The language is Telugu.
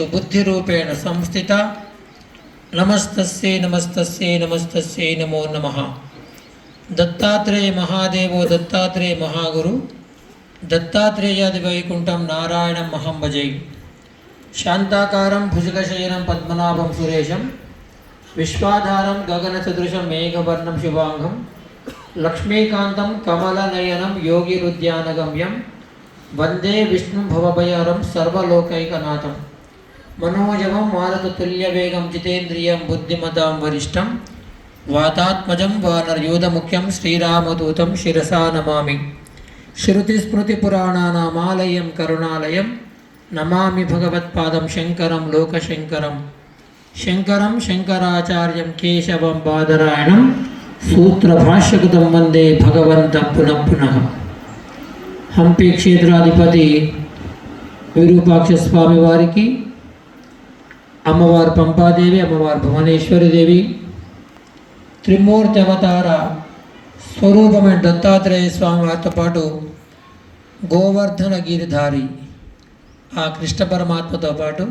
బుద్ధిరూపేణ సంస్థిత నమస్తస్యే నమస్తస్యే నమస్తస్యే నమో నమ. దత్తాత్రేయ మహాదేవో దత్తాత్రేయ మహాగురు. దత్తాత్రేయాది వైకుంఠం నారాయణం మహంభజై శాంతాకారం భుజగశయనం పద్మనాభం సురేశం. విశ్వాధారం గగనసదృశం మేఘవర్ణం శుభాంగం. లక్ష్మీకాంతం కమలనయనం యోగిరుద్యానగమ్యం. వందే విష్ణు భవభయారం సర్వలోకైకనాథం. మనోజవం మారుతతుల్యవేగం జితేంద్రియం బుద్ధిమతాం వరిష్టం వాతాత్మజం వానర్యూధముఖ్యం శ్రీరామదూతం శిరసా నమామి శృతిస్మృతిపురాణానామాలయం కరుణాలయం నమామి భగవత్పాదం శంకరం లోకశంకరం శంకరం శంకరాచార్యం కేశవం బాదరాయణం సూత్రభాష్యకృతం వందే భగవంత పునః పునః హంపి క్షేత్రాధిపతి విరూపాక్ష స్వామి వారికి అమ్మవారు పంపాదేవి అమ్మవారు భువనేశ్వరి దేవి. త్రిమూర్తి అవతార స్వరూపమైన దత్తాత్రేయ స్వామి వారితో పాటు గోవర్ధన గిరిధారి ఆ కృష్ణ పరమాత్మతో పాటు